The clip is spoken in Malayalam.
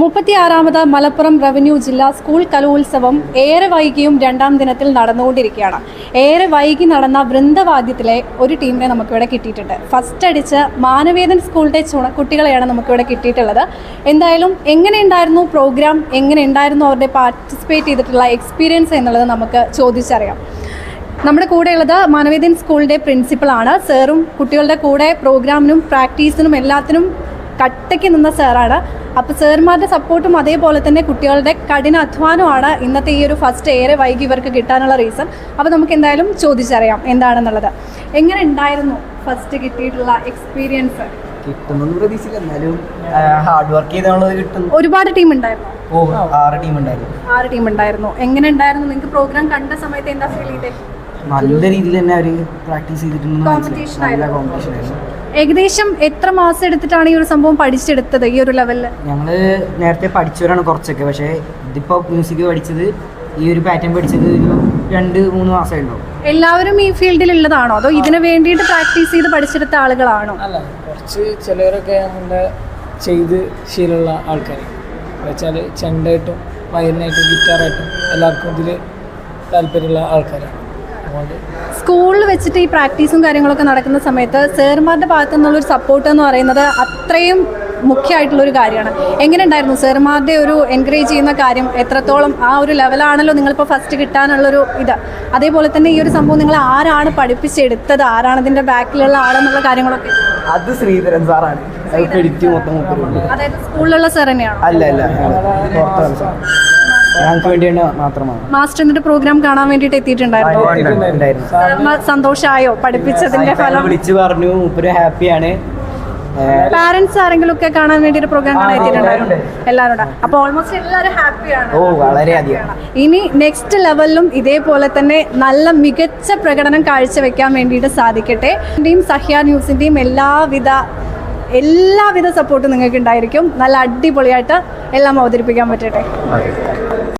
മുപ്പത്തിയാറാമത് മലപ്പുറം റവന്യൂ ജില്ലാ സ്കൂൾ കലോത്സവം ഏറെ വൈകിയും രണ്ടാം ദിനത്തിൽ നടന്നുകൊണ്ടിരിക്കുകയാണ്. ഏറെ വൈകി നടന്ന വൃന്ദവാദ്യത്തിലെ ഒരു ടീമിനെ നമുക്കിവിടെ കിട്ടിയിട്ടുണ്ട്. ഫസ്റ്റ് അടിച്ച് മാനവേദൻ സ്കൂളിന്റെ ചുണ കുട്ടികളെയാണ് നമുക്കിവിടെ കിട്ടിയിട്ടുള്ളത്. എന്തായാലും എങ്ങനെ ഉണ്ടായിരുന്നു പ്രോഗ്രാം? എങ്ങനെ ഉണ്ടായിരുന്നു അവരുടെ പാർട്ടിസിപ്പേറ്റ് ചെയ്തിട്ടുള്ള എക്സ്പീരിയൻസ് എന്നുള്ളത് നമുക്ക് ചോദിച്ചറിയാം. നമ്മുടെ കൂടെയുള്ളത് മാനവേദൻ സ്കൂളിന്റെ പ്രിൻസിപ്പളാണ്. സാറും കുട്ടികളുടെ കൂടെ പ്രോഗ്രാമിനും പ്രാക്ടീസിനും എല്ലാത്തിനും കട്ടയ്ക്ക് നിന്ന സാറാണ്. അപ്പോൾ സാറുമാരുടെ സപ്പോർട്ടും അതേപോലെ തന്നെ കുട്ടികളുടെ കഠിന അധ്വാനമാണ് ഇന്നത്തെ ഈ ഒരു ഫസ്റ്റ് ഏറെ വൈകി ഇവർക്ക് കിട്ടാനുള്ള റീസൺ അപ്പോൾ നമുക്ക് എന്തായാലും ചോദിച്ചറിയാം എന്താണെന്നുള്ളത്. എങ്ങനെ ഉണ്ടായിരുന്നു ഫസ്റ്റ് കിട്ടിയിട്ടുള്ള എക്സ്പീരിയൻസ് കിട്ടുന്നു പ്രതീക്ഷിച്ചില്ല. എന്നാലും ഹാർഡ് വർക്ക് ചെയ്താണത് കിട്ടുന്നു ഒരുപാട് ടീം ഉണ്ടായിരുന്നു. ഓ ആറ് ടീം ഉണ്ടായിരുന്നു. ആറ് ടീം ഉണ്ടായിരുന്നു. എങ്ങനെ ഉണ്ടായിരുന്നു? നിങ്ങൾക്ക് പ്രോഗ്രാം കണ്ട സമയത്ത് എന്താ ഫീൽ ചെയ്തേ? നല്ല രീതിയിൽ തന്നെ അവർ പ്രാക്ടീസ് ചെയ്തിട്ടുണ്ട്. നല്ല. കോമ്പറ്റീഷൻ ആയിരുന്നു. ഏകദേശം എത്ര മാസം എടുത്തിട്ടാണ് ഈ ഒരു സംഭവം പഠിച്ചെടുത്തത് ഈ ഒരു ലെവലിൽ ഞങ്ങൾ നേരത്തെ പഠിച്ചവരാണ് കുറച്ചൊക്കെ. പക്ഷേ ഇതിപ്പോ മ്യൂസിക് പഠിച്ചത് ഈ ഒരു പാറ്റേൺ പഠിച്ചത് ഒരു രണ്ട് മൂന്ന് മാസമേ ഉണ്ടാവും എല്ലാവരും ഈ ഫീൽഡിൽ ഉള്ളതാണോ അതോ ഇതിനു വേണ്ടിയിട്ട് പ്രാക്ടീസ് ചെയ്ത് പഠിച്ചെടുത്ത ആളുകളാണോ? അല്ല കുറച്ച് ചിലവരൊക്കെ നമ്മുടെ ചെയ്ത് ശീലമുള്ള ആൾക്കാർ വെച്ചാൽ ചെണ്ടായിട്ടും വയലിനായിട്ടും ഗിറ്റാറായിട്ടും എല്ലാവർക്കും ഇതിൽ താല്പര്യമുള്ള ആൾക്കാരാണ്. സ്കൂളിൽ വെച്ചിട്ട് ഈ പ്രാക്ടീസും കാര്യങ്ങളൊക്കെ നടക്കുന്ന സമയത്ത് സാറുമാരുടെ ഭാഗത്തു നിന്നുള്ളൊരു സപ്പോർട്ട് എന്ന് പറയുന്നത് അത്രയും മുഖ്യമായിട്ടുള്ളൊരു കാര്യമാണ്. എങ്ങനെ ഉണ്ടായിരുന്നു സാറുമാരുടെ ഒരു എൻകറേജ് ചെയ്യുന്ന കാര്യം? എത്രത്തോളം ആ ഒരു ലെവലാണല്ലോ നിങ്ങളിപ്പോൾ ഫസ്റ്റ് കിട്ടാനുള്ളൊരു ഇത്? അതേപോലെ തന്നെ ഈ ഒരു സംഭവം നിങ്ങൾ ആരാണ് പഠിപ്പിച്ചെടുത്തത്? ആരാണ് ഇതിന്റെ ബാക്കിലുള്ള ആളെന്നുള്ള കാര്യങ്ങളൊക്കെ? അത് ശ്രീധരൻ സാറാണ്. അതായത് സ്കൂളിലുള്ള സാർ തന്നെയാണ്? അല്ല അല്ല. ഞങ്ങൾക്ക് വേണ്ടിയാണ് മാത്രമാണ്. മാസ്റ്റർ എന്നിട്ട് പ്രോഗ്രാം കാണാൻ വേണ്ടിയിട്ട് എത്തിയിട്ടുണ്ടായിരുന്നു. സന്തോഷമായോ പഠിപ്പിച്ചതിന്റെ ഫലം? വിളിച്ചു പറഞ്ഞു മുപ്പര് ഹാപ്പിയാണ്. പാരന്റ്സ് ആരെങ്കിലും ഒക്കെ കാണാൻ വേണ്ടി ഒരു പ്രോഗ്രാം കാണാൻ എത്തിയിട്ടുണ്ടായിരുന്നു? എല്ലാവരും അപ്പൊ ഓൾമോസ്റ്റ് എല്ലാവരും ഹാപ്പിയാണ്. ഓ വളരെയധികം ഇനി നെക്സ്റ്റ് ലെവലിലും ഇതേപോലെ തന്നെ നല്ല മികച്ച പ്രകടനം കാഴ്ചവെക്കാൻ വേണ്ടിയിട്ട് സാധിക്കട്ടെ. സഹ്യ ന്യൂസിന്റെയും എല്ലാവിധ എല്ലാവിധ സപ്പോർട്ടും നിങ്ങൾക്ക് ഉണ്ടായിരിക്കും. നല്ല അടിപൊളിയായിട്ട് എല്ലാം അവതരിപ്പിക്കാൻ പറ്റട്ടെ.